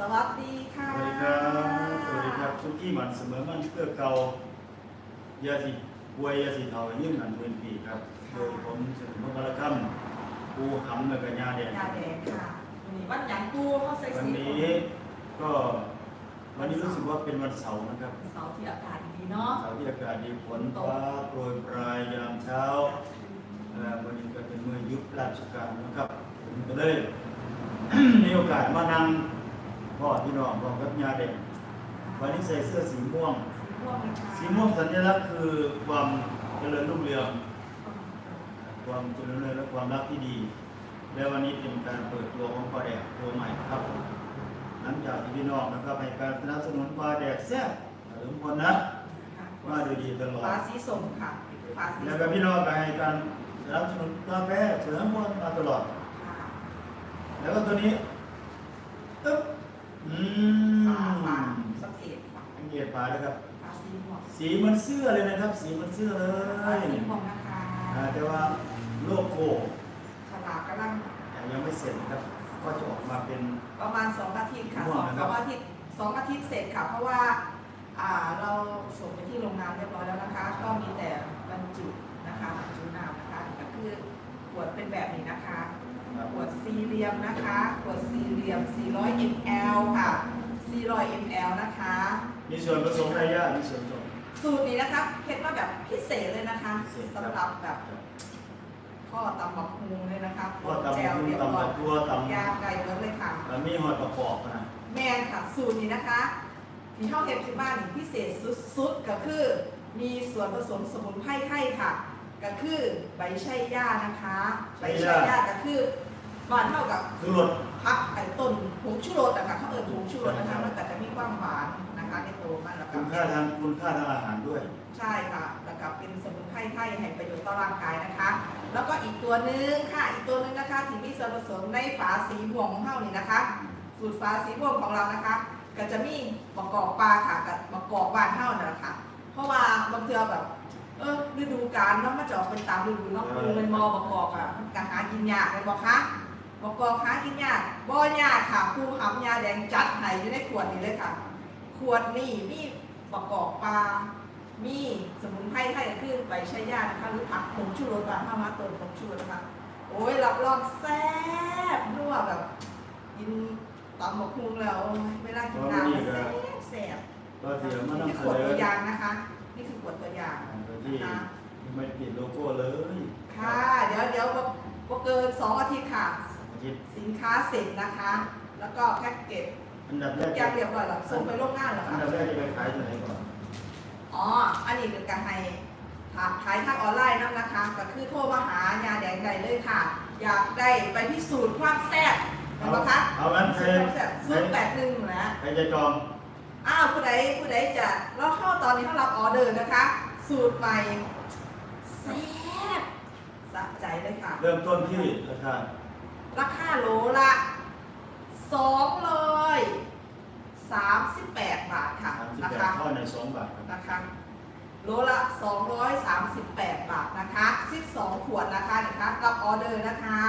สวัสดีค่ะ สวัสดีครับ สวัสดีครับซุกี้หมันเสมอมันเพื่อเกายาสีป่วยยาสีเทายิ่งหนันพื้นปีครับ โดยผมเสนอพระคัมปูหำและกัญญาแดงยาแดงค่ะวันนี้วันหยังกูเขาใส่วันสีนี้ก็วันนี้รู้สึกว่าเป็นวันเสาร์นะครับ เสาร์ที่อากาศดีเนาะ เสาร์ที่อากาศดีฝนฟ้าโปรยปลายยามเช้าเอ่อวันนี้ก็เป็นเมื่อยุบราชการนะครับผมก็เลย มีโอกาสมานั่ง พ่อพี่น้องพ่อกับยาแดงวันนี้ใส่เสื้อสีม่วงสีม่วงไหมคะสีม่วงสัญลักษณ์คือความเจริญรุ่งเรือง ความเจริญรุ่งเรืองและความรักที่ดี และวันนี้เป็นการเปิดตัวของปลาแดกตัวใหม่ครับ หลังจากที่พี่น้องนะครับให้การสนับสนุนปลาแดกแซ่บเริ่มคนนะมาโดยดีตลอดฟ้าสีส้มค่ะฟ้าสีแล้วส้ก็มพี่น้องก็ให้การสนับสนุนกาแฟเฉลิมพลมาตลอดค่ะแล้วก็ตัวนี้ตึ๊บ อืมฟ้าฟ้าสังเกตค่ะสังเกตปลาแล้วครับฟ้าสีม่วงสีเหมันเสื้อเลยนะครับ สีเหมันเสื้อเลฟ้ายสีม่วงนะคะอ่าแต่ว่าโลโก้ฉลากกำลังยังไม่เสร็จนะครับ ก็จะออกมาเป็น ประมาณสองอาทิตย์ค่ะม่สวองงนะครับอาทิตย์สองอาทิตย์เสร็จค่ะ เพราะว่าอ่าเราส่งไปที่โรงงานเรียบร้อยแล้วนะคะ ก็มีแต่บรรจุนะคะบรรจุน้ำนะคะก็คือขวดเป็นแบบนี้นะคะ ขวดสี่เหลี่ยมนะคะขวดสี่เหลี่ยม 400 ml ค่ะ 400 ml นะคะ มีส่วนผสมอะไรยากมีส่วนผสมสูตรนี้นะคะเฮ็ดมาแบบพิเศษเลยนะคะพิเศษครับสำหรับแบบข้อตำบักฮุงเลยนะคะก็ตำแจวกุ้งเรียบตำร้อบัยกตัวตำยาไก่เบิร์ดเลยค่ะแล้วมีหอยประกอบนะแม่นค่ะ สูตรนี้นะคะที่เฮาเฮ็ดที่บ้านนี่พิเศษสุดๆก็คือ มีส่วนผสมสมุนไพรไทยค่ะ ก็คือใบชะย่านะคะ ใบชะย่าก็คือ บ้านเท่ากับคือรสพักไอ้ต้นผงชูรสนะคะเขาเอิญผงชูรสนะคะมันก็จะมีความหวานนะคะในตัวมันแล้วก็คุณค่าทางคุณค่าทางอาหารด้วย ใช่ค่ะ แล้วก็เป็นสมุนไพรไทยให้ประโยชน์ต่อร่างกายนะคะ แล้วก็อีกตัวหนึงค่ะอีกตัวหนึงนะคะที่มีส่วนผสมในฝาสีม่วงของเฮานี่นะคะ สูตรฝาสีม่วงของเรานะคะ ก็จะมีประกอบปลาค่ะกับประกอบบานเฮานั่นแหละค่ะเพราะว่าบางเทื่อแบบเออฤดูกาลเนาะมันจะออกเป็นตามฤดูเนาะปูเป็นมอประกอบอะมันก็หากินยากเลยบอกคะ ประกอบหากินยากบ่ยากค่ะปูหำยาแดงจัดให้อยู่ในขวดนี้เลยค่ะ ขวดนี่มีประกอบปลา มีสมุนไพรไทยก็คือใบชะย่านะคะหรือผักผงชูรสบานเข้ามาเติมผงชูรสนะคะโอ้ยรับรองแซ่บนัวแบบกินตำบักฮุงแล้วโอ้ยเวลากินน้ำมันแซ่บแซ่บก็เดี๋ยวมานี่นำคือเสขวดนตัอวอย่างนะคะ นี่คือขวดตัวอย่างโดยที่ยังไม่ได้ติดโลโก้เลย ค่ะ เดี๋ยวเดี๋ยวบ่บ่เกินสองอาทิตย์ค่ะ อาทิตย์สินค้าเสร็จนะคะ แล้วก็แพ็กเกจอันดับแรทุกกอย่างเรียบร้อยแล้วส่งไปโรงงานแล้วอันค่ะดับแรกจะไปขายที่ไหนก่อนอ๋อ อันนี้เป็นการให้ขายทางออนไลน์นั่นนะคะ ก็คือโทรมาหายาแดงได้เลยค่ะ อยากได้ไปพิสูจน์ความแซ่บเห็นไหมคะเอางั้นพิใครสูจน์ความแซ่บศูนย์แปดหนึ่งนะใครจะจองอ้าวผู้ใดผู้ใดจะเราเข้าตอนนี้เขารับออเดอร์นะคะ สูตรใหม่แซ่บสะใจเลยค่ะ เริ่มต้นที่ราคา ราคาโลละ238บาทค่ะ38นะบาคะทเท่าใน2บาทครับ นะคะโลละ 238 บาทนะคะ12ขวดนะคะนะคะ รับออเดอร์นะคะ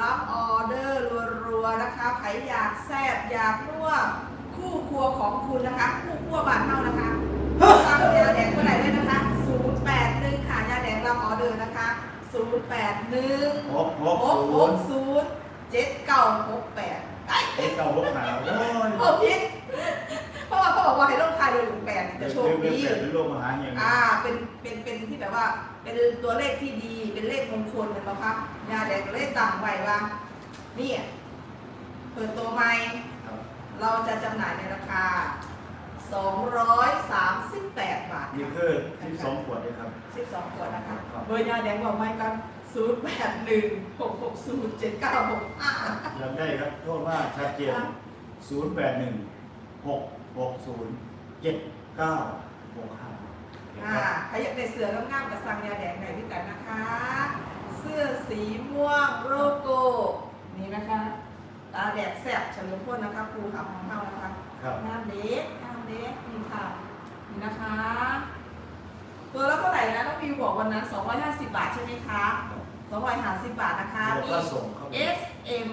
รับออเดอร์รัวๆนะคะใครอยากแซ่บอยากนัวคู่ครัวของคุณนะคะ คู่ครัวบ้านเฮานะคะสั่งยาแดงเท่าไหร่เลยนะคะ081ค่ะยาแดงรับออเดอร์นะคะ 081หกหกหกศูหนกย์ศูนย์เจ็ดเก้าหกแปดไอ้เอ็กเก้าหกหาโอ้ยผมพิษเพราะว่าเขาบอกว่าให้ลงทายโดยหลุมแปดจะโชคเรื่องดีเปลี่ยนเป็นโลกมหาเฮงอ่า เป็น เป็น เป็นที่แบบว่า เป็นตัวเลขที่ดี เป็นเลขมงคลเลยนะคะยาแดงเลขต่างไว้ว่านี่เปิดตัวใหม่ ครับเราจะจำหน่ายในราคา 238 บาทนี่คือ12ขวดเลยครับ 12ขวดนะคะครับเบอร์ยาแดงบอกไม่กัน0 8 1 6 6 0 7 9 6 5จำได้ครับโทษว่าชัดเจน0 8 1 6 6 0 7 9 6 5ค่ะใครอยากได้เสื้องามๆกับสั่งยาแดงไหนด้วยกันนะคะ เสื้อสีม่วงโลโก้นี่นะคะตาแดดแสบเฉลิมพลนะคะครูขับของเรานะคะครับงามเด็กงาม เด็กนี่ค่ะ นี่นะคะ ตัวละเท่าไหร่นะน้องพิวบอกวันนั้น 250 บาทใช่ไหมคะ250 บาทนะคะแล้วมีก็ส่งเข้าไป S M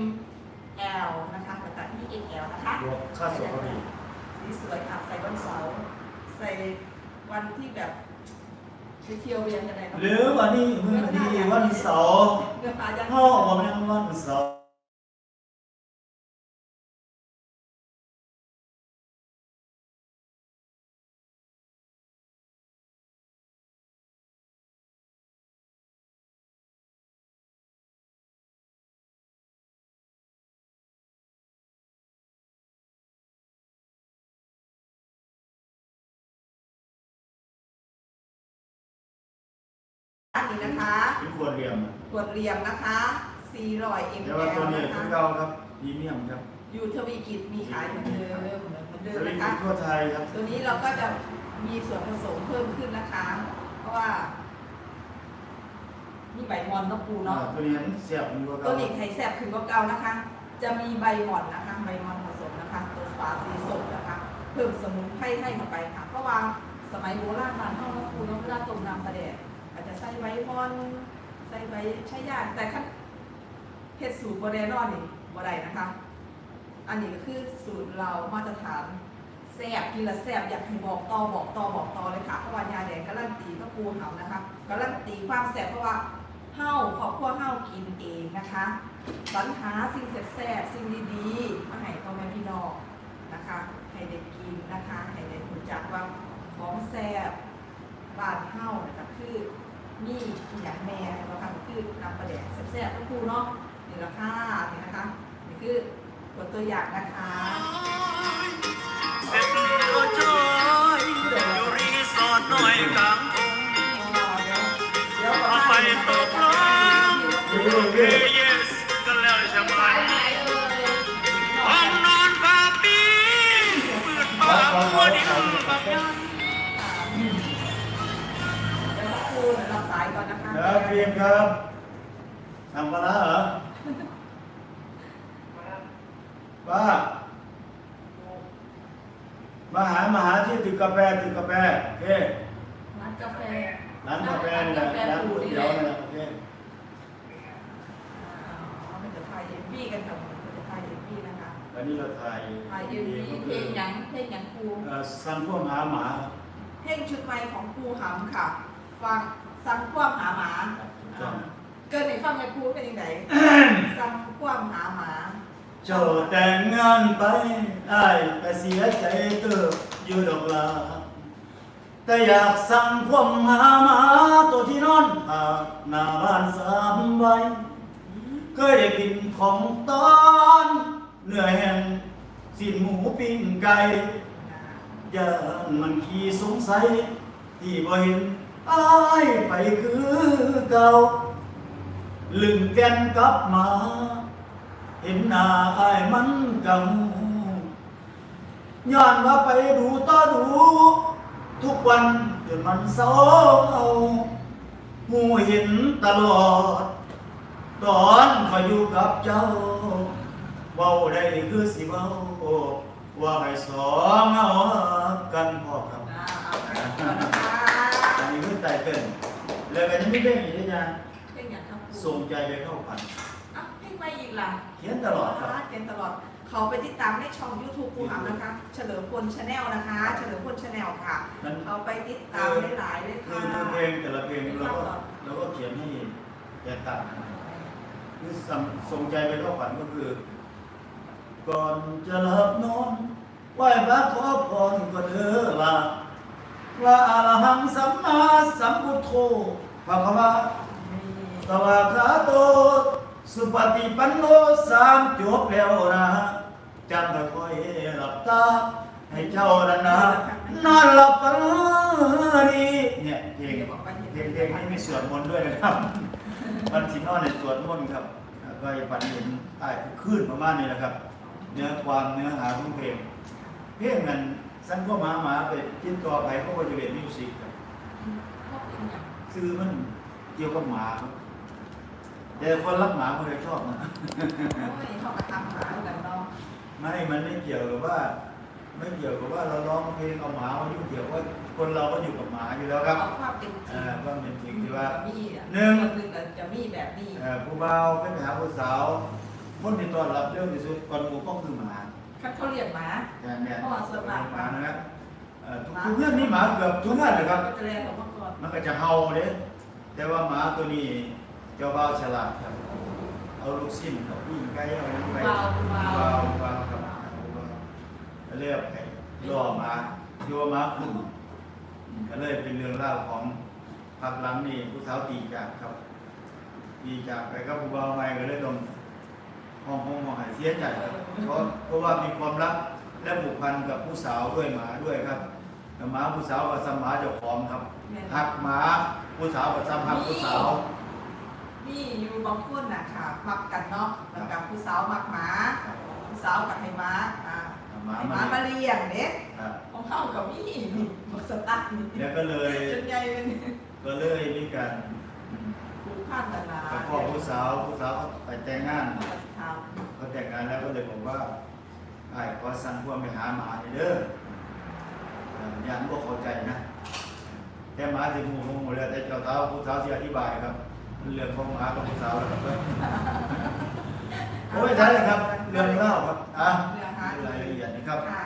L นะคะแต่ก็มี XL นะคะบวกค่าส่วนก็ดีสีสวยค่ะ ใส่วันเสาร์ใส่วันที่แบบไปเที่ยวเวียนอะไรหรือวันนี้มือดีวันเสาร์เงินมายังห้าวันยังวันเสาร์ นนี้นะคะเป็นควรเรียมขวดเรียมนะคะ400แต่ว่าตัว ml นี้นะคือคะเก่าครับพรีเมียมครับอยู่ทวีกิจมีขายเหมือนเดิมเหมือนเดิมจะเป็นนะคะ ทั่วไทยครับ ตัวนี้เราก็จะมีส่วนผสมเพิ่มขึ้นนะคะ เพราะว่ามีใบมอนเนาะปูเนาะอ่าตัวนี้เสียบมันกว่าตัเก่าวนี้ไข่แซ่บขึ้นกว่าเก่านะคะ จะมีใบหม่อนนะคะ ใบหม่อนผสมนะคะ ตัวฝาสีสดนะคะ เพิ่มสมุนไพรให้เข้าไปค่ะ เพราะว่าสมัยโบราณบ้านเฮาเนาะปูเนาะเวลาต้มน้ำปลาแดกอาจจะ ใส่ใบหม่อนใส่ใบชะยาแต่ขั้นเฮ็ดสูตรบ่ได้นอนนี่บ่ได้นะคะ อันนี้ก็คือสูตรเรามาตรฐานแซ่บกินละแซ่บอยากให้บอกต่อบอกต่อบอกต่อเลยค่ะเพราะว่ายาแดงการันตีก็ปูเหานะคะการันตีความแซ่บเพราะว่าเห่าครอบครัวเห่ากินเองนะคะสรรหาสิ่งแซ่บสิ่งดีๆมาให้พ่อแม่พี่น้องนะคะให้ได้กินนะคะให้ได้รู้จักว่าของแซ่บบ้านเห่านะคะคือ มีอหย่างแม่นะคะก็คือน้ำปลาแดกแซ่บๆก็ปูเนาะนี่ละค่ะนี่นะคะนี่คือตัวตัวอย่างนะคะเสร็จก็จอยอยู่รีสอร์ทหน่อยกลางทุ่งเอาไปตกลงโอเค yes กันแล้วใช่ไหมห้องนอนพาปีมืดฟ้ามัวดินแบบนั้ายก่อนนะคะครับเรียมครับทำปลาร้าเหรอป้ามาหามาหาที่ตึกกาแฟตึกกาแฟโอเคร้านกาแฟร้านกาแฟนี่แหละร้านก๋วยเตี๋ยวนี่แหละโอเคเราเป็นจะถ่ายเอ็มวีกันค่ะเราจะถ่ายเอ็มวีนะคะวันนี้เราถ่ายถ่ายเอ็มวีเพลงหยังเพลงหยังครูเอ่อสั่งพวกหาหมาครับเพลงชุดใหม่ของครูหำค่ะ ฟัง ซังควมหาหมาถูกต้องเกินในฟังในครูเป็นยังไงซังควมหาหมาเจ้าแต่งงานไปอ้ายก็เสียใจเติบอยู่ดอกลาแต่อยากสั่งความหาหมาตัวที่นอนหากหน้าบ้านสามใบเคยได้กินของตอนเนื้อแห้งสิ้นหมูปิ้งไก่ย่านมันขี้สงสัยที่บ่เห็น อายไปคือเก่าลึงแกนกลับมา เห็นหน้าอายมันกังย้อนว่าไปดูต่อดู ทุกวันจนมันเศร้าเอาหูเห็นตลอด ตอนคอยอยู่กับเจ้าเว้าได้คือสิเว้าว่าให้สองเอากันพอครับ ไปก่อนนะคะอันนี้คือไตเติ้ลแล้วก็ยังไม่ได้อีกด้วยนะเพลงหยังครับครูส่งใจไปเข้าพันอะเพลงใหม่อีกล่ะเขียนตลอดครับเขียนตลอด เขาไปติดตามในช่อง YouTube ครูหำนะคะ เฉลิมพลชาแนลนะคะ เฉลิมพลชาแนลค่ะมันเขาไปติดตามได้หลายเลยคืค่ะอคือเพลงแต่ละเพลงเราก็เราก็เขียนให้แตกต่างกันคือสำส่งใจไปเข้าฝันก็คือ ก่อนจะหลับนอนไหว้พระขอพรก็เธอว่า ว่าอรหังสัมมาสัมพุทโธพระคำว่าสวากขาโต สุปฏิปันโนสามจบแล้วนะจำค่อยหลับตา ให้เจ้านั้นนะนอนหลับฝันดีเนี่ยเพลงเพลงเพลงนี้มีสวดมนต์ด้วยนะครับวันสินอนในสวดมนต์ครับก็จะปันเห็นใต้ขึ้นประมาณนี้นะครับ เนื้อความเนื้อหาของเพลงเพลงนั้น สั้นก็มาหมาไปจิ้นต่อไปก็ว่าจะเป็นมิวสิกครับคือมันเกี่ยวกับหมาครับแต่คนรักหมาไม่เคยชอบนะเขากระทำหากันเนาะไม่มันไม่เกี่ยวกับว่า ไม่เกี่ยวกับว่าเราร้องเพลงเอาหมามายุ่งเกี่ยวว่าคนเราก็อยู่กับหมาอยู่แล้วครับเอาความเป็นจริอ่างก็เป็นจริงที่ว่ามีอะหนึ่งคนหนึ่งก็จะมีแบบนี้เอ่อผู้บ่าวเป็นไปหาผู้สาวคนที่ต้อนรับเร็วที่สุดก่อนหมู่ก็คือหมา คันเขาเรียกหมาแต่เนี่ยเพราะว่าส่วนมากหมานะครับเอ่อทุกทุกเรื่องนี่หมาเกือบทุกเรื่องเลยครับ ก็จะเรียกของเมื่อก่อนมันก็จะเห่าเด้แต่ว่าหมาตัวนี้เจ้าบ่าวฉลาดครับ เอาลูกชิ้นเอาปิ้งไก่เอาหยังไปเบาเบาเบาเบาครับก็เรียกไปล่อหมาโยหมาคุณก็เลยเป็นเรื่องเล่าวของพักหลังนี่ผู้สาวตีจากครับตีจากไปก็ผู้บ่าวใหม่ก็เลยต้อง ห้องห้องห้องหายเสียใจครับเพราะเพราะว่ามีความรักและผูกพันกับผู้สาวด้วยหมาด้วยครับแล้วหมาผู้สาวกับสมหมาเจ้าของครับหักหมาผู้สาวกับซ้ำหักผู้สาวนี่อยู่บางคนน่ะค่ะ มักกันเนาะแล้วกับผู้สาวมักหมาผู้สาวกับให้หมาอ่าหมาให้หมามามาเลี้ยงเด็กครับของเข้ากับนี่นี่บักสตั๊กนี่แล้วก็เลยจนใหญ่เป็นก็เลยมีการผูกพันกันนะกับพ่อผู้สาวผู้สาวเขาไปแต่งงาน เขาก็ทเขาแต่งงานแล้วก็เลยบอกว่าไอ้ขอสั่งพวกไปหาหมาหน่อยเด้อเอ่อยานพวกเข้าใจนะ แต่หมาที่หมูหมูแล้วแต่เจ้าสาวผู้สาวที่อธิบายครับมันเรื่องของหมากับผู้สาวแล้วครับเพื่อนโอ้ยใช่เลยครับ เรื่องเล่าครับอะำเรื่องหารายละเอียดนะครับ ค่ะ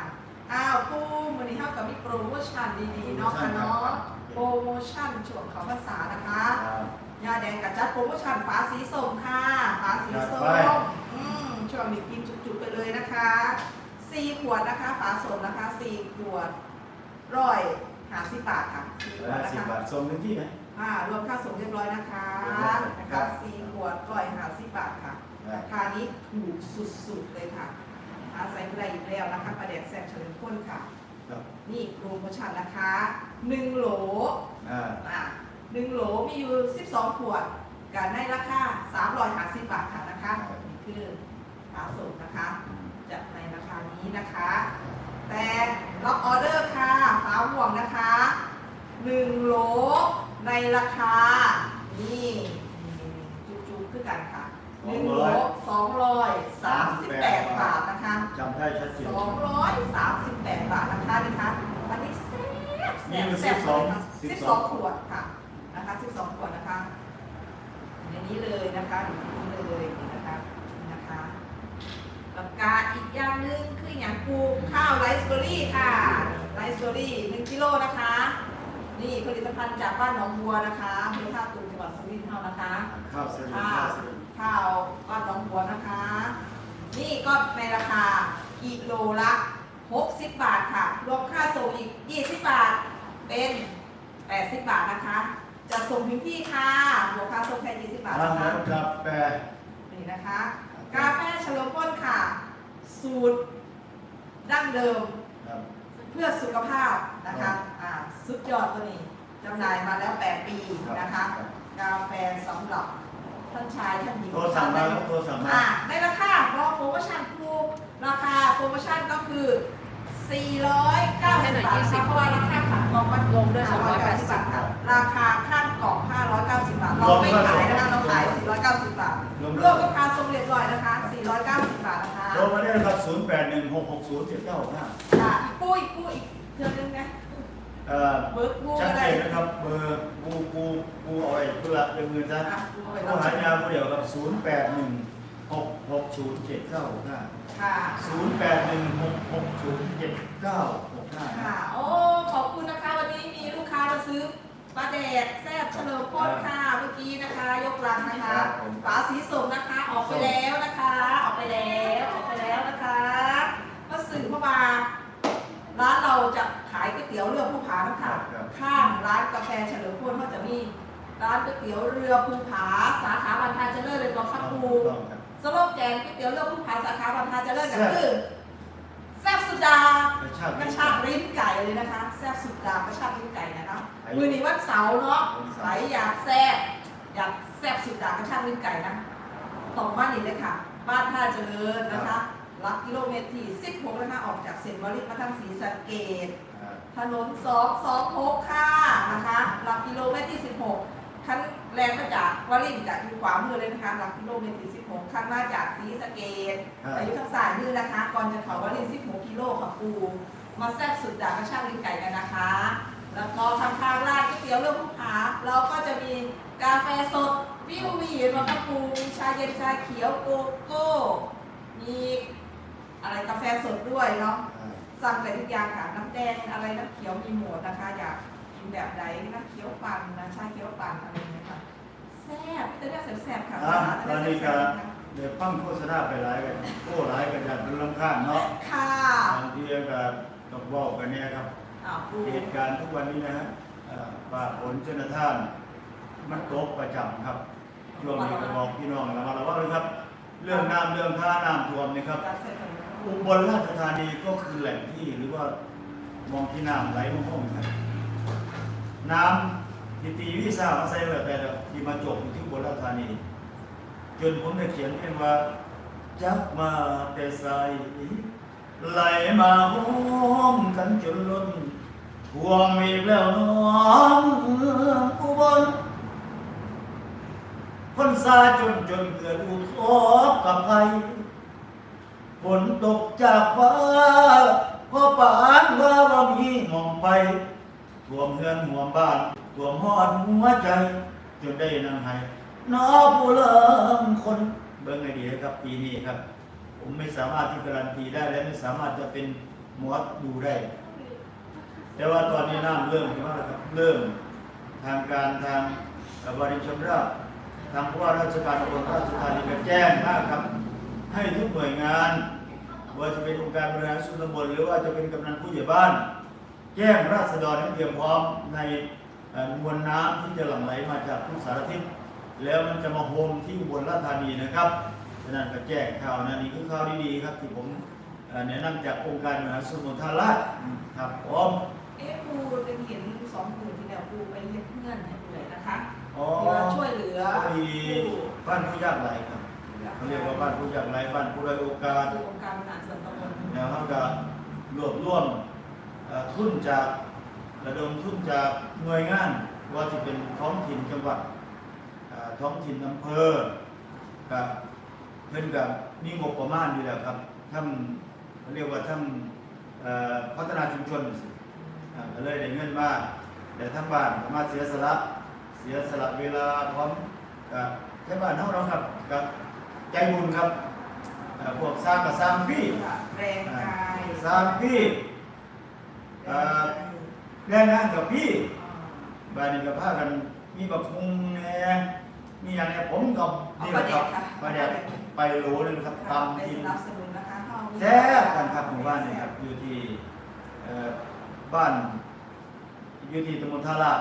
อ้าวปูวันนี้เท่ากับมีโปรโมชั่นดีๆเนาะค่ะเนาะโปรโมชั่นช่วงเขาภาษานะคะครับยาแดงกับจัดโปรโมชั่นฝาสีส้มค่ะฝาสีส้จัดไป มอืมช่วงนี้กินจุกๆไปเลยนะคะสี่ขวดนะคะ ฝาส้มนะคะสี่ขวดร้อยหาสิบบาทค่ะสี่ขวดนะสิบคะบาทส่งถึงที่ไหม อ่ารวมค่าส่งเรียบร้อยนะคะเรียบร้อยนะครัคะบ สี่ขวดร้อยหาสิบบาทค่ะ ได้ราคานี้ถูกสุดๆเลยค่ะอาศัยไรอีกแล้วนะคะประเด็กแซ่บเฉลิมพ้นค่ะ ครับนี่โปรโมชั่นนะคะหนึ่งโหล อ่าอะหนึ่งโหลมีอยู่ 12 ขวดกันในราคา350 บาทค่ะนะคะนี่คือ ฝาส่งนะคะจะในราคานี้นะคะ แต่รับออเดอร์ค่ะฝาห่วงนะคะ1โหลในราคา นี่จุ๊บๆคือกันค่ะ1โหล238บาทนะคะจำได้ชัดเจน238บาทนะคะนี่คะอันนี้แซ่บแซ่บมีแซ่บสิบสองสิสิบบสสอองงขวดค่ะนะคะสิบสองขวดนะคะในนี้เลยนะคะอยู่นี่เลยนี่นะคะนี่นะคะ แล้วก็อีกอย่างหนึงคืออย่างปลูกข้าวไรซ์เบอร์รี่ค่ะไรซ์เบอร์รี่หนึ่งกิโลนะคะ นี่ผลิตภัณฑ์จากบ้านหนองบัวนะคะอำเภอท่าตูมจังหวัดสุรินทร์เท่านะคะข้าวเสร็จข้าข้าววเสร็จข้าวบ้านหนองบัวนะคะ นี่ก็ในราคากิโลละ60 บาทค่ะ รวมค่าส่งอีก 20 บาท เป็น 80 บาทนะคะ จะส่งถึงที่ค่ะรวมค่าส่งแค่20 บาททำนะคะแล้วกับแปรนี่นะคะ กาแฟเฉลิมพลค่ะ สูตรดั้งเดิม ครับ เพื่อสุขภาพนะคะอ่าสุดยอดตัวนี้จำหน่ายมาแล้ว 8 ปีนะคะกาแฟสำหรับท่านชายท่านหญิงโทรสั่งมาแล้วโทรสั่งมา อ่าในราคาเพราะโปรโมชั่นคูราคาโปรโมชั่นก็คือ 490ให้หน่อยบาท20เพราะว่าราคาขายกล่องมันลงด้วย590บาทค่ะราคาข้างกล่อง 590 บาท เราไม่ขายนะคะเราขาย490 บาท รวมรวมกับค่าส่งเรียบร้อยนะคะ 490 บาทนะคะโทรมาได้นะครับ 0 8 1 6 6 0 7 9 5ค่ะปุ้ยปุ้ยอีกเทือนึงนะเอ่อเบิร์กปุ้ยชัดอะไรเจนนะครับ เบอร์กูกูกูเอาไว้เพื่อเดินเงินซะอะปุ้ยโทรหายาผู้เดียวครับ0 8 1 6 6 0 7 9 5ค่ะ0 8 1 6 6 0 7 9 6 5ค่ะ โอ้ ขอบคุณนะคะ วันนี้มีลูกค้ามาซื้อ ปลาแดดแซ่บเฉลิมพลค่ะเมื่อกี้นะคะ ยกลังนะคะฝาสีส้มนะคะออกไปแล้วนะคะ ออกไปแล้วออกไปแล้วนะคะก็สื่อเข้ามาร้านเราจะขายก๋วยเตี๋ยวเรือภูผานะคะข้างร้านกาแฟเฉลิมพลเขาจะมีร้านก๋วยเตี๋ยวเรือภูผาสาขาบันทาเจริญเลยบอกคับปูต้องครับสโลแกนก๋วยเตี๋ยวเรือภูผาสาขาบันทาเจริญก็คือแซ่บสุ ดากระชากกระชากลิ้นไก่เลยนะคะ แซ่บสุดดากระชากลิ้นไก่นะคะไอ้มือนี้วันเสาร์เนาะวันเสาร์ใครอยากแซ่บอยากแซ่บสุดดากระชากลิ้นไก่นะตรงบ้านนี้เลยค่ะ บ้านท่าเจริญนะคะหลักกิโลเมตรที่16นะคะออกจากเซนต์วาริสมาทางศรีสะเกดอ่าถนน226ค่ะนะคะหลักกิโลเมตรที่ 16 คันแรงมาจากวารินจะอยู่ขวามือเลยนะคะหลักกิโลเมตรที่16คันมาจากศรีสะเกดอายุทางสายมือนะคะ ก่อนจะเขาวาริน16กิโลค่ะปู มาแซ่บสุดดากระช่างลิ้นไก่กันนะคะ แล้วก็ทางทางร้านก๋วยเตี๋ยวเรือผู้ผาเราก็จะมีกาแฟสดพิวิววีเห็นว่าครับปูมีชาเย็นชาเขียวโกโก้ มีอะไรกาแฟสดด้วยเนาะอ่าสั่งแต่ทุกอย่างค่ะน้ำแดงอะไรน้ำเขียวมีหมดนะคะอยาก กินแบบใดน้ำเขียวปั่นนะชาเขียวปั่นอะไรอย่างเงี้ยค่ะแซ่บพี่เต้เนี่ยแซ่บๆค่ะอะภาษาตจะอนได้นี้แซ่ก็บๆนะเดี๋ยวปั้งโฆษณาไปหลายกันโอ้หลายกันอย่างเป็นลำคาญเนาะค่ะบางทีก็ต้องบอกกันเนี่ยครับ อ้าวปูเหตุการณ์ทุกวันนี้นะฮะเอ่อป่าฝนชนท่านมันตกประจำครับช่วงนี้ก็บอกพี่น้องระมัดระวังเลยครับ เรื่องน้ำเรื่องท่าน้ำท่วมนี่ครับจะใส่ถุงอุบลราชธานีก็คือแหล่งที่หรือว่ามองที่น้ำไหลลงห้องครับ น้ำที่ตีวิซ่ามาใส่แบบแต่ที่มาจบอยู่ที่อุบลราชธานี จนผมได้เขียนเพลงว่าจักมาแต่ใสไหลมาห้อมกันจนล้นท่วมอีกแล้วน้องอุบลคนซาจนจนเกิดอุทกกับภัยฝนตกจากฟ้าก็ปานว่าบ่มีหมองไป ท่วมเฮือนห่วมบ้านท่วมหอดหัวใจจนได้นั่งให้นอผู้เลิมคนเบิ่งไอเดียครับปีนี้ครับ ผมไม่สามารถที่การันตีได้และไม่สามารถจะเป็นหมอดูได้ แต่ว่าตอนนี้น้ำเริ่มขึ้นมาแล้วครับเริ่มทางการทางบริชมราชทางผู้ว่าราชการอุบลราชธานีก็แจ้งมากครับ ให้ทุกหน่วยงานว่าจะเป็นองค์การบริหารส่วนตำบลหรือว่าจะเป็นกำนันผู้ใหญ่บ้าน แจ้งราษฎรให้เตรียมพร้อมในเอ่อมวลน้ำที่จะหลั่งไหลมาจากทุกสารทิศแล้วมันจะมาโฮมที่อุบลราชธานีนะครับฉะนั้นก็แจ้งข่าวนะนี่คือข่าวดีๆครับที่ผมเอ่อแนะนำจากองค์การบริหารส่วนตำบลท่าลาดครับผมเอ๊ะปูเป็นเห็นสองหมื่นที่แล้วปูไปเฮ็ดเพื่อนให้เหนื่อยนะคะอ๋อเพื่อช่วยเหลือพอดีบ้านผู้ยากไร้ครับเขาเรียกว่าบ้านผู้ยากไร้บ้านผู้ด้อยโอกาสคือองค์การบริหารส่วนตำบลแล้วเขาก็รวบรวมเอ่อ ทุนจากระดมทุนจากหน่วยงานว่าจะเป็นท้องถิ่นจังหวัดเอ่อท้องถิ่นอำเภอกับเพื่อนกับมีงบประมาณอยู่แล้วครับท่านเขาเรียกว่าท่านเอ่อพัฒนาชุมชนอ่าก็เลยได้เงินมาแต่ทั้งบ้านสามารถเสียสละเสียสละเวลาพร้อมกับแค่บ้านเท่าเราครับกับใจบุญครับเอ่อพวกสร้างกับสร้างพี่แรงกายสามพี่ แรงกายแรงงานกับพี่บ้านนี้ก็พากัน มีบักฮุงแหน่มีอย่างเนี้ยผมกับนี่แหละครับมาเดี๋ยวไปโหลหนึงครับครับไปตำกินสนับสนุนนะคะเข้าแซ่บกันครับหมู่บ้านนี่ครับอยู่ที่เอ่อบ้านอยู่ที่ตำบลท่าลาด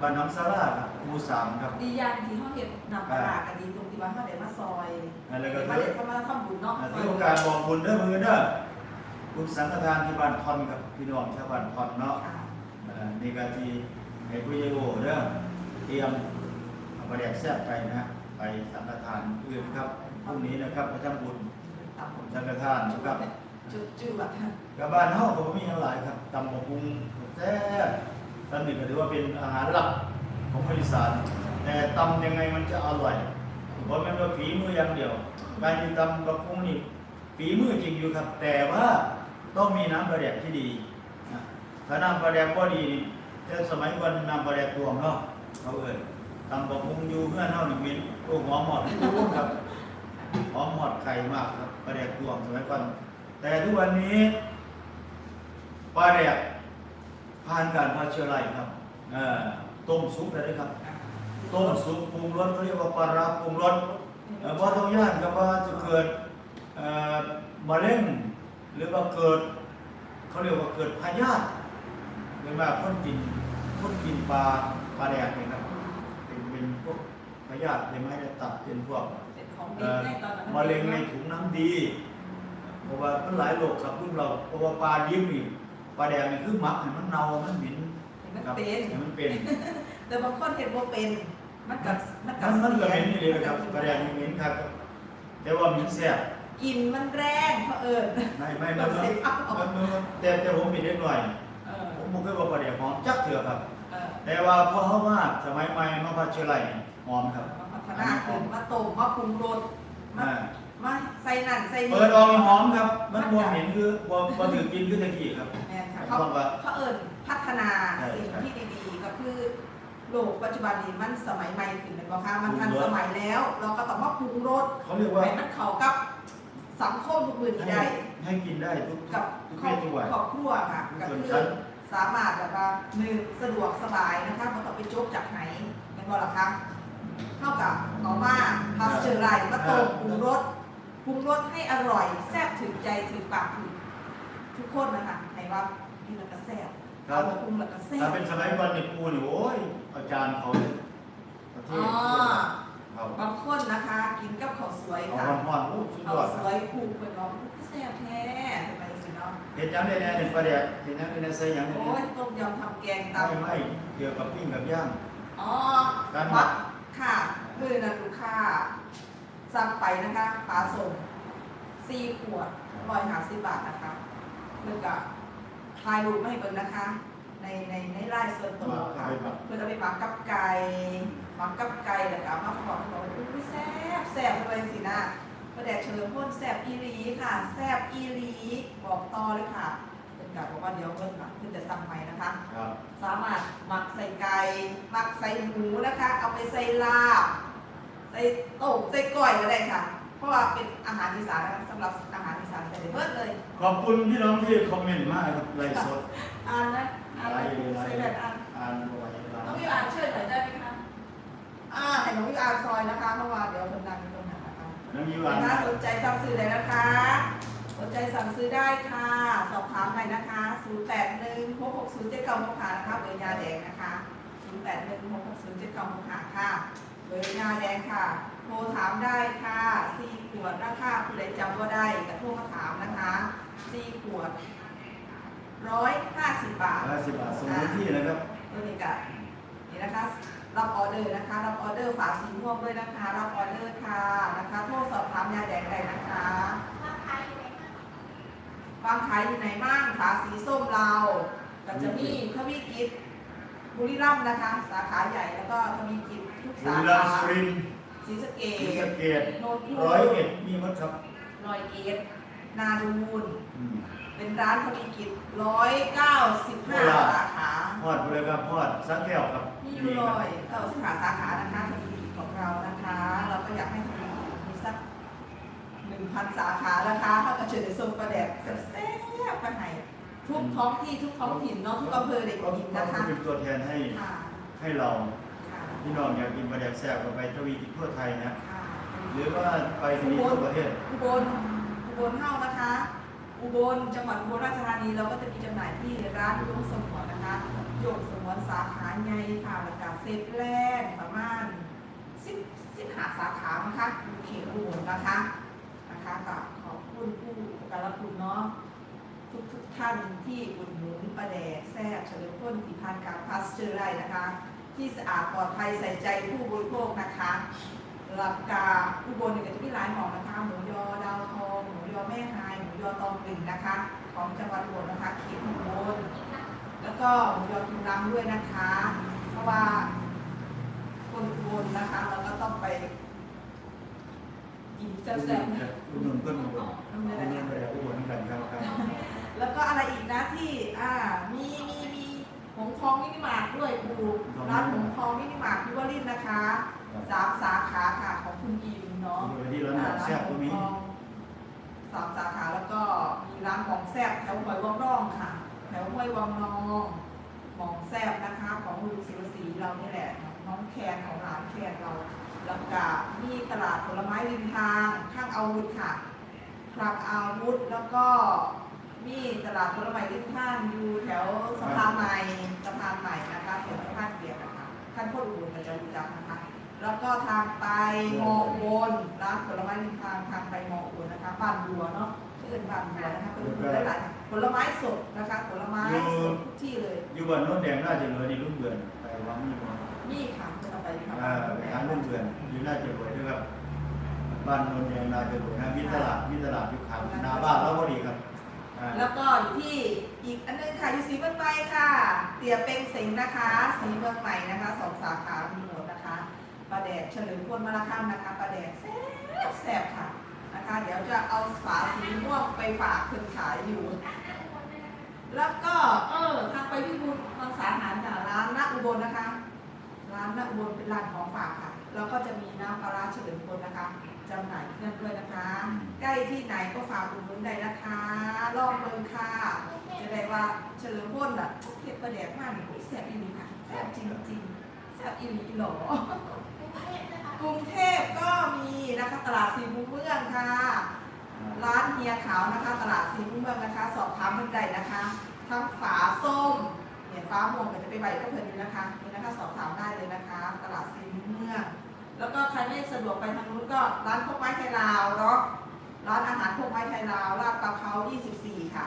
บ้านน้องสาราครับหมู่สามครับดีอย่างที่เขาเห็นนำปลากันดีตรงที่ว่าเขาเด็มาซอยนั่นเลยก็มาคือเด็เขามาทำบุญเนาะอ่าที่โอกาสบอกบุญเด้อมือเด้อ บุญสังฆทานที่บ้านทอนครับพี่น้องชาวบ้านทอนเนาะค่ะเอ่อนี่ก็ที่ให้ผู้ใหญ่โบเด้อเตรียมเอาไปแดกแซ่บไปนะไปสังฆทานอื่นครับพรุ่งนี้นะครับพระเจ้าบุญตับผมสังฆทานนะครับ จุดจืดแบบกับบ้านเฮาก็บ่มีทั้งหลายครับตำบักหุ่งแซ่บสันนี่ก็ถือว่าเป็นอาหารหลักของคนอีสานแต่ตำยังไงมันจะอร่อยเพราะมันว่าฝีมืออย่างเดียวการที่ตำบักหุ่งนี่ฝีมือจริงอยู่ครับ แต่ว่า ต้องมีน้ำปลาแดกที่ดีนะถ้าน้ำปลาแดกบ่ดีนี่แต่สมัยก่อนน้ำปลาแดกรวมเนาะเขาเอ่ยตำบักหุ่งอยู่เพื่อนเฮานี่มีโอ้หอมหมดรู้ครับหอมหมดไข่มากครับปลาแดกรวมสมัยก่อนแต่ทุกวันนี้ปลาแดกผ่านการพาเชื้อไรครับเอ่อต้มซุปได้เลยครับต้มซุปปรุงรสเขาเรียกว่าปลาร้าปรุงรสเอ่อว่าต้องย่านกับว่าจะเกิดเอ่อมะเร็ง หรือว่าเกิดเขาเรียกว่าเกิดพยาธิหรือว่าคนกินคนกินปลาปลาแดกนี่ครับเป็นเป็นพวกพยาธิในไม้ในตับเป็นพวกเป็นของดีเอ่อในตอนนั้นมะเร็งในถุงน้ำดีเพราะว่ามันหลายโรคครับรุ่นเราเพราะว่าปลาเลี้ยงนี่ปลาแดงนี่คือหมักให้มันเน่ามันเหม็นมันครับเป็นให้มันเป็น แต่บางคนเห็นว่าเป็น มันกัมันกัมันมันก็เหม็นนี่เลยนะครับปลาแดงนี่เหม็นครับ แต่ว่าเหม็นแซ่บ กินมันแรงเพราะเอิญไม่ไม่มันมันมันมันแต่แต่ผมมีเล็กหน่อยเออผมบ่เคยว่าปลาแดงหอมจักเถื่อครับ เออแต่ว่าพอเขามาสมัยใหม่มาพัชเชอร์ไรนี่หอมครับมาพัฒนาขึ้นมาต้มมาปรุงรสมาอ่ามาใส่นั่นใส่นี่เปิดออกนี่หอมครับ มันบ่เหม็นคือบ่บ่ถือกินคือตะกี้ครับ แม่นค่ะผมเขาว่าเขาเอิญพัฒนาใช่สิ่งใช่ ที่ดีๆก็คือโลกปัจจุบันนี้มันสมัยใหม่ขึ้นเป็นบ่คะมันทันสมัยแล้ว เราก็ต้องมาปรุงรสเขาเรียกว่าให้มันเข้ากับ สังคมทุกมือที่ให้ได้ให้กินได้ทุกกับทุกคเพรอบศทุกวัยครอบครัวค่ะทุกก็ชนคืชั้อน สามารถแบบว่าหนึ่งสะดวกสบายนะคะมันต้องไปจบจากไหนเป็นบ่ล่ะคะเท่ากับเอามาพาสเจอร์ไรมาต้มปรุงรสปรุงรสให้อร่อย แซ่บถึงใจถึงปากถึงทุกคนนะคะให้ว่ากินแล้วก็แซ่บครัเอาบ มาปรุงแล้วก็แซ่ถ้าบเป็นสมัยก่อนเนี่ยปูนี่โอ้ยอาจารย์เขาเนี่ยประเทอ๋ศอเขาบางคนนะคะ กินกับข้าวสวยเขาค่ะห้อนๆโอ้สุดยข้าวอดสวยคู่เป็นน้องแซ่บแท้ทำไมสิเนาะเห็นยังได้แน่เนี่ยประเดี๋ยวเห็นยังได้แน่ใส่ยังได้โอ้แน่ยต้มยำทำแกงไม่ตำ ไม่เกี่ยวกับปิ้งกับย่าง อ๋อการหมัวักดค่ะมือนันลูกค้าสั่งไปนะคะปลาส่งสี่ขวดร้อยห้าสิบบาทนะคะเพื่อกับถ่ายรูปมาให้เบิ่งนะคะ ในในในไลน์ส่วนตัวค่ะเพื่อจะไปหมักกับไก่ หมักกับไก่แล้วก็เอามาขอบอกว่าอุ้ยแซ่บแซ่บเลยสินะประแดกเฉลิมพลแซ่บอีหลีค่ะ แซ่บอีหลีบอกต่อเลยค่ะเป็นกับบอกว่าเดี๋ยวเพิ่นค่ะเพิ่นจะสั่งใหม่นะคะ ครับสามารถหมักใส่ไก่หมักใส่หมูนะคะ เอาไปใส่ลาบใส่โต๊ะใส่ก้อยก็ได้ค่ะ เพราะว่าเป็นอาหารอีสานนะคะสำหรับอาหารอีสานใส่ได้เบิดเลยขอบคุณพี่น้องที่คอมเมนต์มากครับไลฟ์สดอ่านนะอ่านนะไลฟ์ไลใส่ฟ์แบบอ่านอ่านไว้น้องวิวอ่านช่วยหน่อยได้ไหมคะ อ่าให้น้องวิวอ่านซอยนะคะเพราะว่าเดี๋ยวคนดังอยู่ตรงไหนนะคะน้องยิ้มอ่านถ้าสนใจสั่งซื้อได้นะคะ สนใจสั่งซื้อได้ค่ะ สอบถามได้นะคะ 0 8 1 6 6 0 7 9 6 5นะคะเบอร์ยาแดงนะคะ 0 8 1 6 6 0 7 9 6 5ค่ะเบอร์ยาแดงค่ะ โทรถามได้ค่ะ4ขวดราคาผู้ใดจำก็ได้ก็โทรมาถามนะคะ4ขวด150บาทห้าสิบบาทส่งพื้นที่นะครับตัวนี้ก็นี่นะคะ รับออเดอร์นะคะ รับออเดอร์ฝาสีม่วงด้วยนะคะ รับออเดอร์ค่ะนะคะโทรสอบถามยาแดงได้นะคะบางขายอยู่ไหนบ้างฝาสีส้มเราก็จะมีทวีกิจบุรีรัมย์นะคะ สาขาใหญ่แล้วก็ทวีกิจทุกบุสารีรัมขาย์สุรินทร์ศรีสะเกศรีสะษเกษโนนทร้อยเอ็ดมีหมดครับ ร้อยเอ็ดนาดูนอืม เป็นร้านทวีกิจร้อยเก้าสิบห้าโคราชสาขาฮอดเลยครับฮอดสักแก้วครับมีอยู่ร้อยเก้าสิบห้าสาขานะคะทวีกิจของเรานะคะ เราก็อยากให้ทวีกิจมีสักหนึ่งพันสาขานะคะเขาก็เชิญส่งประแดกแซ่บๆไปให้ทุกท้องที่ทุกท้องถิ่นเนาะทุกอำเภอเด็กก็กินก็นะคะเป็นตัวแทนให้ค่ะให้เราค่ะพี่น้องอยากกินปลาแดกแซ่บก็ไปทวีกิจทั่วไทยนะค่ะหรือว่าไปที่นี่ทั่วประเทศอุบลอุบลเฮ้านะคะ อุบลจังหวัดอุบลราชธานีเราก็จะมีจำหน่ายที่ร้านยงสมวนนะคะยงสมวนสาขาใหญ่ค่ะแล้วก็เซฟแรกประมาณสิบสิบหาสาขานะคะอยู่เขตอุบลนะคะนะคะก็ขอบคุณผู้การรับคุณเนาะทุกทุกท่านที่อุดหนุนประแดกแซ่บเฉลิมพลที่ผ่านการพาสเจอร์ไรนะคะ ที่สะอาดปลอดภัยใส่ใจผู้บริโภคนะคะหลักกาอุบลเนี่ยก็จะมีหลายหมองนะคะหมูยอดาวทองหมูยอแม่ฮ ยหมูยอตองหนึ่งนะคะ ของจังหวัดอุบลนะคะเขตอุบลแล้วก็หมูยอกินรำด้วยนะคะ เพราะว่าคนอุบลนะคะ เราก็ต้องไปกินแซ่บๆนะอุดหนุนเพื่อนอุบลอุดหนุนปลาแดกอุบลกันครับครับแล้วก็อะไรอีกนะที่อ่ามีมีมีหงทองมินิมาร์ทด้วยครูร้านหงทองมินิมาร์ทพิวอลินนะคะสามสาขาค่ะของคุณอิมเนาะที่ร้านหมอกแซ่บก็มี สามสาขาแล้วก็มีร้านหมองแซบแถวห้วยวังร่องค่ะ แถวห้วยวังนองหมองแซบนะคะของลุงศิวศรีเรานี่แหละ น้องแคนของร้านแคนเราแล้วก็มีตลาดผลไม้ริมทางข้างอาวุธค่ะคลังอาวุธแล้วก็มีตลาดผลไม้ริมทางอยู่แถวสะพานใหม่สะพานใหม่นะคะเสวนสะพานเกียรนะคะท่านโคตรอุบลก็จะรู้จักนะคะ แล้วก็ทางไปมออุบลร้านผลไม้ริมทางทางไปมออุบลนะคะบ้านบัวเนาะชื่อบ้านบัวนะคะเป็นหลายๆผลไม้สดนะคะผลไม้สดทุกที่เลยอยู่บ้านโน้นแดงน่าจะเหลือนี่รุ่งเดือนไปวังนี่มานี่ค่ะจะเอาไปทำอ่าไปหารุ่งเดือนอยู่น่าจะรวยด้วยครับบ้านโน้นแดงน่าจะรวยนะมีตลาดมีตลาดอยู่ขางหน้าบ้านเราพอดีครับอ่าแล้วก็อยู่ที่อีกอันนึงค่ะอยู่สีเมืองใหม่ค่ะ เตี๋ยเป็งเสงนะคะ สีเมืองใหม่นะคะสองสาขามีหมดนะคะ ปลาแดกเฉลิมพลมาละค่ำนะคะปลาแดกแซ่บแซ่บค่ะนะคะ เดี๋ยวจะเอาฝาสีม่วงไปฝากคนขายอยู่ แล้วก็เออทางไปพิบูลมังสาหารจากร้านนักอุบลนะคะ ร้านละบนเป็นร้านของฝากค่ะ แล้วก็จะมีน้ำปลาร้าเฉลิมพลนะคะจำหน่ายที่นั่นด้วยนะคะ ใกล้ที่ไหนก็ฝากอุดหนุนได้นะคะลองเบิ่งค่ะจะได้ว่าเฉลิมพลอะเผ็ดประแดกมากนี่แซ่บอีหลีค่ะแซ่บจริงๆแซ่บอีหลีหรอ กรุงเทพก็มีนะคะตลาดสีมุมเมืองค่ะ ร้านเฮียขาวนะคะ ตลาดสีมุมเมืองนะคะ สอบถามเพิ่นได้นะคะ ทั้งฝาส้มเนี่ยฟ้าม่วงก็จะไปใบก็เพิ่นนี้นะคะนี่นะคะสอบถามได้เลยนะคะ ตลาดสีมุมเมืองแล้วก็ใครไม่สะดวกไปทางนู้นก็ร้านพวกไม้ไทยลาวเนาะร้านอาหารพวกไม้ไทยลาวลาดปลาเขา24 ค่ะ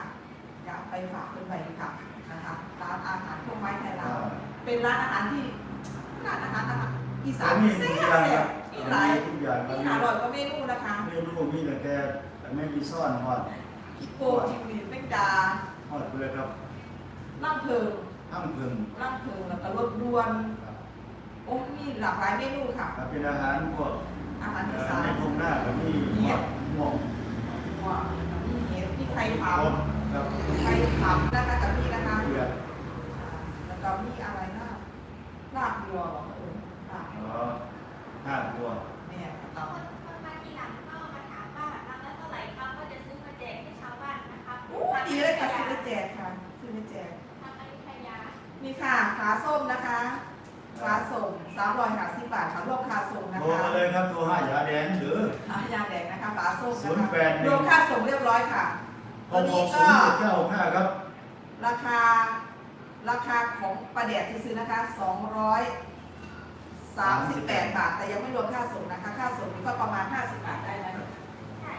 อยากไปฝากเพิ่นไปค่ะนะคะร้านอาหารพวกไม้ไทยลาวเป็นร้านอาหารที่ร้านอาหารอาหาร อีสานมีแซ่ทุบกอย่างแซ่ครับบมีหลายทุกอย่างคมีรับหาอร่อยก็เมนูนะคะเมนูมีแต่แต่ไม่มีซ่อนหอดฮิปโปจิงหรีดแมงดาหอดไปเลยครับล่างเพิงทั้งเพิ่งล่างเพิงแล้วก็รสดวนครับโอ้มีหลากหลายเมนูค่ะถ้าเป็นอาหารพวกอาหารเอ่อีอสานในพงหน้าก็มีหอดหมวกว่ามีเห็ดมีไข่เผาครบครับไข่เผานะคะกับนี่นะคะเกลือแล้วก็มีอะไรนะลาบบัวเหรอเออลาบอ๋อ ห้าตัวเนี่ยค่ะคนคนมาทีหลังก็มาถามว่ารับแล้วเท่าไหร่ครับก็จะซื้อมาแจกให้ชาวบ้านนะครับโอ้ดีเลยค่ะซื้อไปแจกค่ะซื้อไปแจกทางอยุธยานี่ค่ะขาส้มนะคะขาส่งสามร้อยห้าสิบบาทค่ะรวมค่าส่งนะโทรคะมาเลยครับโทรห้ายาแดงหรือหายาแดงนะคะขาส้มศูนะนย์คะแปดหนึ่ง รวมค่าส่งเรียบร้อยค่ะหตัวกหนี้กศูก็นย์เจ็ดเก้าห้าครับราคาราคาของปลาแดดที่ซื้อนะคะสองร้อย สามสิบแปดบาท แต่ยังไม่รวมค่าส่งนะคะ ค่าส่งนี่ก็ประมาณห้าสิบบาทได้ไหมใช่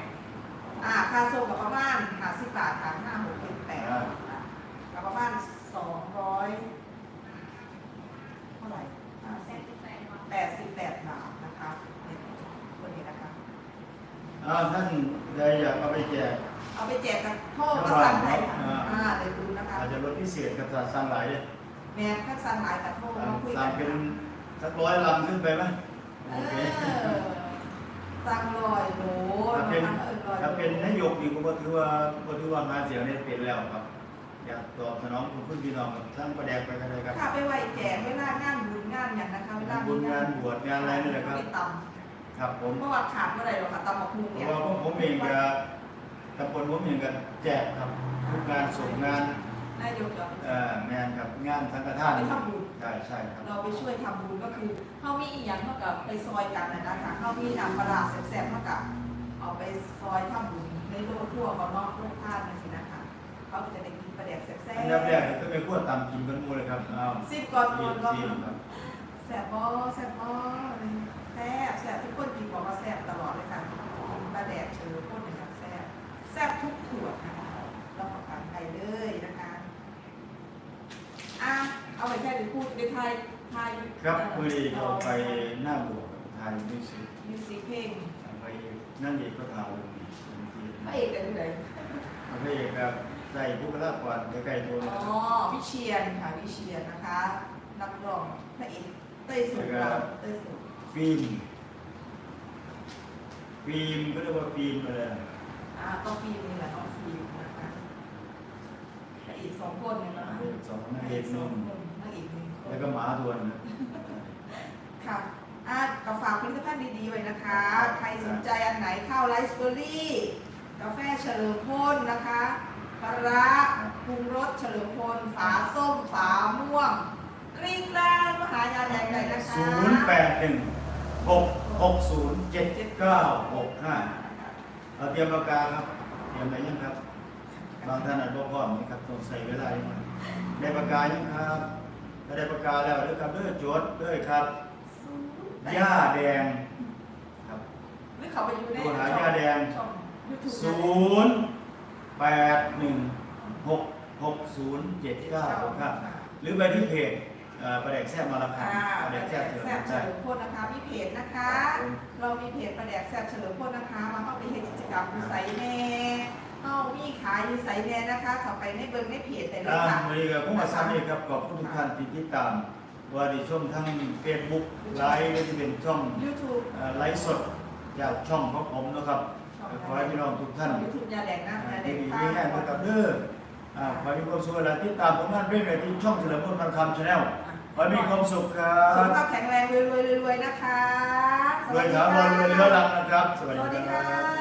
อ่า ค่าส่งกับประมาณห้าสิบบาทค่ะห้าหกเจ็ดแปดกับประมาณสองร้อยเท่าไหร่ห้าแปสิบดสิบแปดบาทแปดสิบแปดบาทนะคะเนี่ยคนนี้นะคะอ่าท่านใดอยากเอาไปแจก เอาไปแจกกันพ่อก็สั่งให้ค่ะ อ่า อ่า เดี๋ยวดูนะคะ อาจจะลดพิเศษกับสารสั่งหลายเลยแม่ข้างสั่งหลายกับโทรมาคุยสั่กังนเป็นค่ะ สักร้อยลำขึ้นไปไหมเอโอเคอสั่งลอยโหถ้าเป็นนะคะออลอยถ้าเป็นนายกนี่ก็ถือว่าก็ถือว่าหาเสียงได้เป็นแล้วครับ อยากตอบสนองคุณพี่น้องท่านประแดกไปกันเลยครับ ค่ะไปไหวแจกเวลางานบุญงานอย่างนะคะเวลาบุญงานบวชงานอะไรนี่แหละครับ ไปตครับผมำเมื่อวานขาดเมื่อไหร่หรอกค่ะตำบักหุ่งเพเนี่ยราะว่าผมเองก็ตำบลผมเองก็แจกครับทุกงานส่งงานนายกจะเอ่องานครับงานสังฆทานไปทำบุญใช่ใช่ครับ เราไปช่วยทำบุญก็คือเข้ามีอีกอย่างเท่ากับไปซอยกันนะนะคะเข้ามีนำปลาร้าแซ่บๆเท่ากับเอาไปซอยทำบุญในโลกทั่วเขานอกโลกท่านนั่นสินะคะเขาก็จะได้กินปลาแดกแซ่บอันดับแรกก็คือไปคั่วตำกินกันหมูเลยครับอ้าวๆสิบก่อนซีก่อนมก็ซีมครับแซ่บบอแซ่บบอแซ่บแซ่บทุกคนกินบอกว่าแซ่บตลอดเลยค่ะกินปลาแดกเชอพ่นเลยค่ะแซ่บแซ่บทุกขวดนะคะรับประกันไปเลยนะคะอะ เอาไปแค่หรือพูดในไทยไทยครับมื่อนี้เราไปหน้าบวกไทยมิวสิกมิวสิกเพลงไปนั่นเองก็ถ่ายลงนี่พระเอกเป็นที่ไหนพระเอกครับใส่บุคลากรใกล้ๆตัวอ๋นะอครับวิเชียนค่ะวิเชียนนะคะนักร้องพระเอกเต้ยสุดเราเต้ยสุดฟิล์มฟิล์มก็เรียกว่าฟิล์มอะไรนะอ่าต้องฟิล์มนี่แหละต้องฟิล์มนะคะพระเอกสองคนเนี่ยนะคะเอกสองพนาระงเอเอกกสหอนึ่งงคน แล้วก็หมาตัวหนึงนะ ค่ะอะกับฝากผลิตภัณฑ์ดีๆไว้นะคะ ใครสนใจอันไหนข้าวไรซ์เบอร์รี่ กาแฟเฉลิมพลนะคะปลาร้าปรุงรสเฉลิมพล ฝาส้ม ฝาม่วง กรี๊งกรานมหายาแดงใหญ่นะคะศูนย์แปดหนึ่งหกหกศูนย์เจ็ดเก้าหกห้าเราเตรียมปากกาครับ เตรียมอะไรยังครับ บางท่านอาจบอกพร้อมนี่ครับต้องใส่เวลายังไงได้ปากกายังครับ ถ้าได้ปากกาแล้วเด้อครับเด้อจดเด้อครับหญ้าแดงครับหรือเขาไปอยู่ในตัวหายาแดงช่อง YouTube ศูนย์แปดหนึ่งหกหกศูนย์เจ็ดเก้าหกห้าหรือไปที่เพจเอ่อประเด็กแซ่บมาราคาค่ะประปเด็ระกแดแซ่บกเถื่แซ่บอนเฉใช่ลิมพลนะคะมีเพจนะคะ เรามีเพจประแดกแซ่บเฉลิมพลนะคะ มาเข้าไปเห็นกิจกรรมอยู่ไซแน่ เข้ามีขายอยู่ไซแน่นะคะ เข้าไปในเบิ้งในเพจแต่เลยอ่าค่ะ วันนี้ก็ผมมาซ้ำอีกครับขอบคุณทุกท่านที่ติดตามว่าในช่องทั้งเฟซบุ๊กไลฟ์หรือจะเป็นช่อง YouTube เอ่อไลฟ์สดจากช่องของผมนะครับขอให้พี่น้องทุกท่านยูทูบยาแดงนะยาแดดีงดีค่ะมีแห้งนะครับเด้ออ่าขอให้มีความสุขและติดตามผลงานเพลงในที่ช่องเฉลิมพลพันคำชาแนลขอให้มีความสุขครัสุขบภาพแข็งแรงรวยๆรวยๆนะคะรวยถาวรรวยเรื้อรังนะครับสสวัสวัสดีดีคค่รับะ